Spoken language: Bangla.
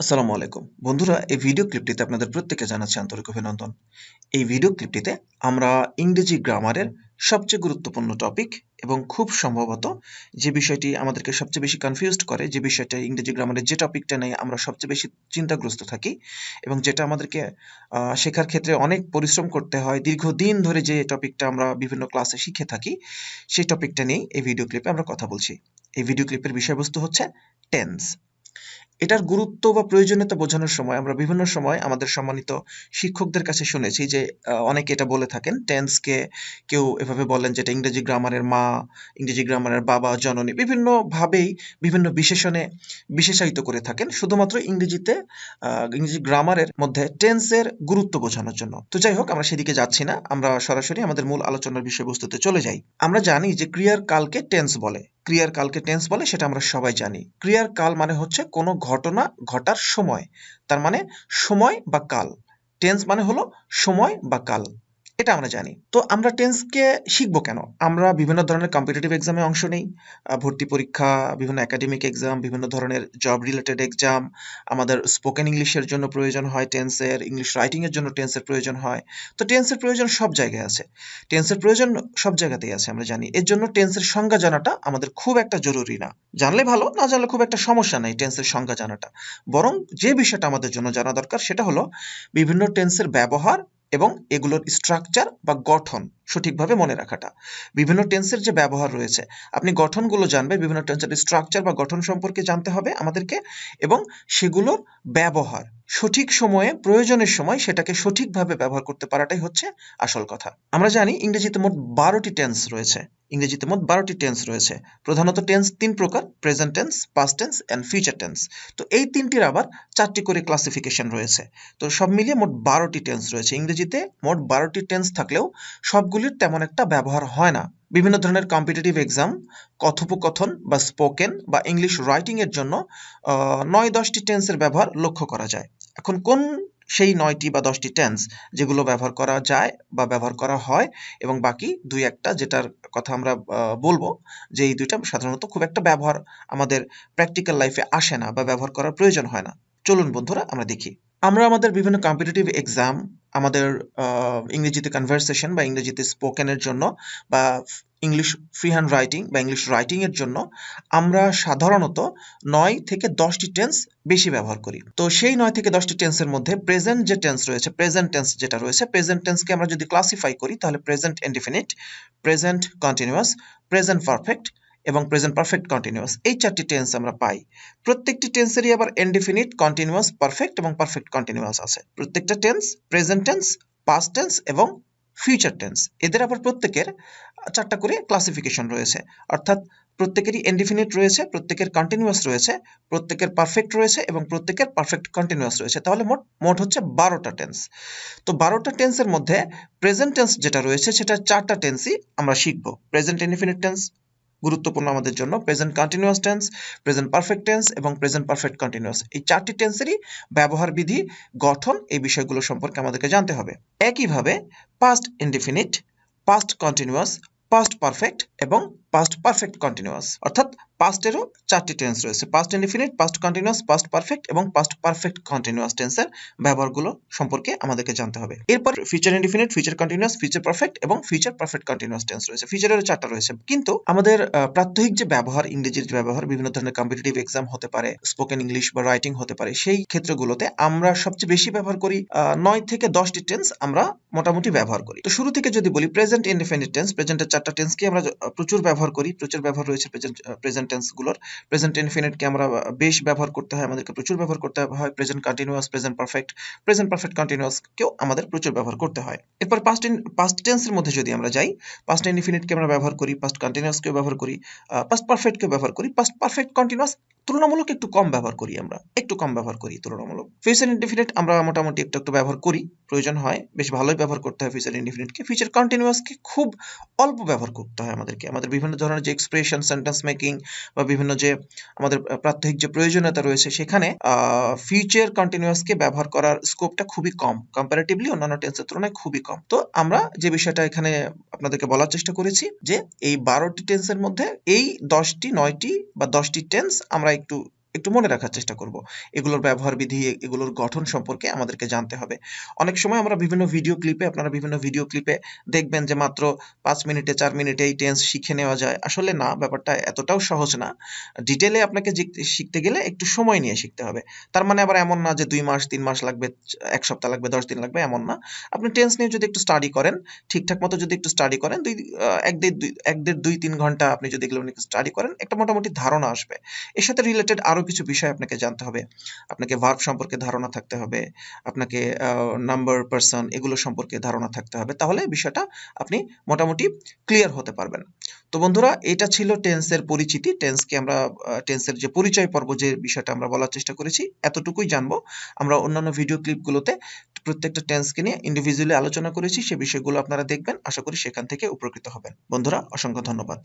আসসালামু আলাইকুম। বন্ধুরা, এই ভিডিও ক্লিপটিতে আপনাদের প্রত্যেকে জানাচ্ছি আন্তরিক অভিনন্দন। এই ভিডিও ক্লিপটিতে আমরা ইংরেজি গ্রামারের সবচেয়ে গুরুত্বপূর্ণ টপিক এবং খুব সম্ভবত যে বিষয়টি আমাদেরকে সবচেয়ে বেশি কনফিউজড করে, যে বিষয়টা ইংরেজি গ্রামারের যে টপিকটা নিয়ে আমরা সবচেয়ে বেশি চিন্তাগ্রস্ত থাকি এবং যেটা আমাদেরকে শেখার ক্ষেত্রে অনেক পরিশ্রম করতে হয়, দীর্ঘদিন ধরে যে টপিকটা আমরা বিভিন্ন ক্লাসে শিখে থাকি, সেই টপিকটা নিয়েই এই ভিডিও ক্লিপে আমরা কথা বলছি। এই ভিডিও ক্লিপের বিষয়বস্তু হচ্ছে টেন্স এটার গুরুত্ব বা প্রয়োজনীয়তা বোঝানোর সময় আমরা বিভিন্ন সময় আমাদের সম্মানিত শিক্ষকদের কাছে শুনেছি যে অনেকে এটা বলে থাকেন টেন্সকে কেউ এভাবে বলেন যেটা ইংরেজি গ্রামারের মা, ইংরেজি গ্রামারের বাবা, জননী বিভিন্ন ভাবেই বিভিন্ন বিশেষণে বিশেষায়িত করে থাকেন। শুধুমাত্র ইংরেজিতে ইংরেজি গ্রামারের মধ্যে টেন্সের গুরুত্ব বোঝানোর জন্য। তো যাই হোক, আমরা সেদিকে যাচ্ছি না। আমরা সরাসরি আমাদের মূল আলোচনার বিষয়বস্তুতে চলে যাই। আমরা জানি যে ক্রিয়ার কালকে টেন্স বলে। ক্রিয়ার কালকে টেন্স বলে সেটা আমরা সবাই জানি। ক্রিয়ার কাল মানে হচ্ছে কোনো ঘটনা ঘটার সময়। তার মানে সময় বা কাল। টেন্স মানে হলো সময় বা কাল। এটা আমরা জানি। তো আমরা টেন্সকে শিখব কেন? আমরা বিভিন্ন ধরনের কম্পিটিটিভ এক্সামে অংশ নেই। ভর্তি পরীক্ষা, বিভিন্ন একাডেমিক এক্সাম বিভিন্ন ধরনের জব রিলেটেড এক্সাম আমাদের স্পোকেন ইংলিশের জন্য প্রয়োজন হয় টেন্সের ইংলিশ রাইটিং এর জন্য টেন্সের প্রয়োজন হয়। তো টেন্সের প্রয়োজন সব জায়গায় আছে। টেন্সের প্রয়োজন সব জায়গাতেই আছে, আমরা জানি। এর জন্য টেন্সের সংজ্ঞা জানাটা আমাদের খুব একটা জরুরি না। জানলে ভালো, না জানলে খুব একটা সমস্যা নেই টেন্সের সংজ্ঞা জানাটা। বরং যে বিষয়টা আমাদের জন্য জানা দরকার সেটা হলো বিভিন্ন টেন্সের ব্যবহার এবং এগুলোর স্ট্রাকচার বা গঠন সঠিকভাবে মনে রাখাটা। বিভিন্ন টেন্সের যে ব্যবহার রয়েছে, আপনি গঠনগুলো জানবেন, বিভিন্ন টেন্সের স্ট্রাকচার বা গঠন সম্পর্কে জানতে হবে আমাদেরকে এবং সেগুলোর ব্যবহার, সঠিক সময়ে, প্রয়োজনের সময় সেটাকে সঠিকভাবে ব্যবহার করতে পারাটাই হচ্ছে আসল কথা। আমরা জানি ইংরেজিতে মোট বারোটি টেন্স রয়েছে। ইংরেজিতে মোট বারোটি টেন্স রয়েছে। প্রধানত টেন্স তিন প্রকার present tense past tense and future tense তো এই তিনটির আবার চারটি করে ক্লাসিফিকেশন রয়েছে। তো সব মিলিয়ে মোট বারোটি টেন্স রয়েছে। ইংরেজিতে মোট বারোটি টেন্স থাকলেও সবগুলির তেমন একটা ব্যবহার হয় না। বিভিন্ন ধরনের কম্পিটিটিভ এক্সাম কথোপকথন বা স্পোকেন বা ইংলিশ রাইটিংয়ের জন্য নয় দশটি টেন্সের ব্যবহার লক্ষ্য করা যায়। এখন কোন সেই নয়টি বা দশটি টেন্স যেগুলো ব্যবহার করা যায় বা ব্যবহার করা হয় এবং বাকি দুই একটা যেটার কথা আমরা বলব যে এই দুইটা সাধারণত খুব একটা ব্যবহার আমাদের প্র্যাকটিক্যাল লাইফে আসে না বা ব্যবহার করার প্রয়োজন হয় না। চলুন বন্ধুরা, আমরা দেখি। আমরা আমাদের বিভিন্ন কম্পিটিটিভ এক্সাম আমাদের ইংরেজিতে কনভারসেশন বা ইংরেজিতে স্পোকেনের জন্য বা ইংলিশ ফ্রি হ্যান্ড রাইটিং বা ইংলিশ রাইটিংয়ের জন্য আমরা সাধারণত নয় থেকে দশটি টেন্স বেশি ব্যবহার করি। তো সেই নয় থেকে দশটি টেন্সের মধ্যে প্রেজেন্ট যে টেন্স রয়েছে প্রেজেন্ট টেন্স যেটা রয়েছে প্রেজেন্ট টেন্সকে আমরা যদি ক্লাসিফাই করি, তাহলে present indefinite present continuous present perfect এবং প্রেজেন্ট পারফেক্ট কন্টিনিউয়াস এই চারটি টেন্স আমরা পাই। প্রত্যেকটি টেন্সেরই আবার ইনডিফিনিট কন্টিনিউয়াস পারফেক্ট এবং পারফেক্ট কন্টিনিউয়াস আছে। প্রত্যেকটা tense present tense past tense এবং ফিউচার টেন্স এদের আবার প্রত্যেকের চারটা করে ক্লাসিফিকেশন রয়েছে। অর্থাৎ প্রত্যেকেরই ইনডিফিনিট রয়েছে, প্রত্যেকের কন্টিনিউয়াস রয়েছে, প্রত্যেকের পারফেক্ট রয়েছে এবং প্রত্যেকের পারফেক্ট কন্টিনিউয়াস রয়েছে। তাহলে মোট মোট হচ্ছে বারোটা টেন্স তো বারোটা টেন্সের মধ্যে প্রেজেন্ট টেন্স যেটা রয়েছে সেটা চারটা টেন্সই আমরা শিখব। প্রেজেন্ট ইনডিফিনিট টেন্স গুরুত্বপূর্ণ আমাদের জন্য। Present continuous tense present perfect tense এবং প্রেজেন্ট পারফেক্ট কন্টিনিউয়াস এই চারটি টেন্সেরই ব্যবহার বিধি, গঠন এই বিষয়গুলো সম্পর্কে আমাদেরকে জানতে হবে। একইভাবে past indefinite past continuous past perfect এবং পাস্ট পারফেক্ট কন্টিনিউয়াস অর্থাৎ পাস্টেরও চারটি টেন্স রয়েছে। Past indefinite past continuous past perfect এবং পাস্ট পারফেক্ট কন্টিনিউয়াস টেন্সের ব্যবহারগুলো সম্পর্কে আমাদেরকে জানতে হবে। এরপর future indefinite future continuous future perfect এবং ফিউচার পারফেক্ট কন্টিনিউয়াস টেন্স রয়েছে। ফিউচারের চারটা রয়েছে। কিন্তু আমাদের প্রাত্যহিক যে ব্যবহার, ইংরেজির যে ব্যবহার, বিভিন্ন ধরনের কম্পিটিটিভ এক্সাম হতে পারে স্পোকেন ইংলিশ বা রাইটিং হতে পারে, সেই ক্ষেত্রগুলোতে আমরা সবচেয়ে বেশি ব্যবহার করি নয় থেকে দশটি টেন্স আমরা মোটামুটি ব্যবহার করি। তো শুরু থেকে যদি বলি প্রেজেন্ট ইনডিফিনিট টেন্স প্রেজেন্টের চারটা টেন্সকে আমরা প্রচুর ব্যবহার করি, প্রচুর ব্যবহার রয়েছে প্রেজেন্ট টেন্সগুলোর প্রেজেন্ট ইনফিনিটকে আমরা বেশ ব্যবহার করতে হয় আমাদেরকে, প্রচুর ব্যবহার করতে হয় present continuous present perfect present perfect কন্টিনিউয়াসকেও আমাদের প্রচুর ব্যবহার করতে হয়। এরপর পাস্ট ইন পাস্ট টেন্সের মধ্যে যদি আমরা যাই পাস্ট ইনফিনিটকে আমরা ব্যবহার করি পাস্ট কন্টিনিউয়াসকেও ব্যবহার করি পাস্ট পারফেক্টকেও ব্যবহার করি পাস্ট পারফেক্ট কন্টিনিউয়াস তুলনামূলক একটু কম ব্যবহার করি আমরা, একটু কম ব্যবহার করি তুলনামূলক। ফিউচার ইনডিফিনিট আমরা মোটামুটি একটু একটু ব্যবহার করি, প্রয়োজন হয়, বেশ ভালোই ব্যবহার করতে হয় ফিউচার ইনডিফিনিটকে ফিউচার কন্টিনিউয়াসকে খুব অল্প ব্যবহার করতে হয় আমাদেরকে। আমাদের বিভিন্ন ধরনের যে এক্সপ্রেশন সেন্টেন্স মেকিং বা বিভিন্ন যে আমাদের প্রাত্যহিক যে প্রয়োজনীয়তা রয়েছে সেখানে ফিউচার কন্টিনিউয়াসকে ব্যবহার করার স্কোপটা খুবই কম। কম্পারেটিভলি অন্যান্য টেন্সের তুলনায় খুবই কম। তো আমরা যে বিষয়টা এখানে আপনাদেরকে বলার চেষ্টা করেছি যে, এই বারোটি টেন্সের মধ্যে এই দশটি, নয়টি বা দশটি টেন্স আমরা একটু একটু মনে রাখার চেষ্টা করব। এগুলোর ব্যবহার বিধি, এগুলোর গঠন সম্পর্কে আমাদেরকে জানতে হবে। অনেক সময় আমরা বিভিন্ন ভিডিও ক্লিপে আপনারা বিভিন্ন ভিডিও ক্লিপে দেখবেন যে মাত্র পাঁচ মিনিটে, চার মিনিটে এই টেন্স শিখে নেওয়া যায়। আসলে না, ব্যাপারটা এতটাও সহজ না। ডিটেলে আপনাকে শিখতে গেলে একটু সময় নিয়ে শিখতে হবে। তার মানে আবার এমন না যে দুই মাস, তিন মাস লাগবে, এক সপ্তাহ লাগবে, দশ দিন লাগবে, এমন না। আপনি টেন্স নিয়ে যদি একটু স্টাডি করেন, ঠিকঠাক মতো যদি একটু স্টাডি করেন, দুই এক দেড় দুই, এক দেড় দুই, তিন ঘণ্টা আপনি যদি এগুলো স্টাডি করেন, একটা মোটামুটি ধারণা আসবে। এর সাথে রিলেটেড আরও কিছু বিষয় আপনাকে জানতে হবে। আপনাকে ভার্ব সম্পর্কে ধারণা থাকতে হবে, আপনাকে নাম্বার পার্সন এগুলো সম্পর্কে ধারণা থাকতে হবে। তাহলে বিষয়টা আপনি মোটামুটি ক্লিয়ার হতে পারবেন। তো বন্ধুরা, এটা ছিল টেন্সের পরিচিতি। টেন্সকে আমরা টেন্সের যে পরিচয় পর্ব, যে বিষয়টা আমরা বলার চেষ্টা করেছি, এতটুকুই জানব। আমরা অন্যান্য ভিডিও ক্লিপগুলোতে প্রত্যেকটা টেন্সকে নিয়ে ইন্ডিভিজুয়ালি আলোচনা করেছি, সে বিষয়গুলো আপনারা দেখবেন। আশা করি সেখান থেকে উপকৃত হবেন। বন্ধুরা, অসংখ্য ধন্যবাদ।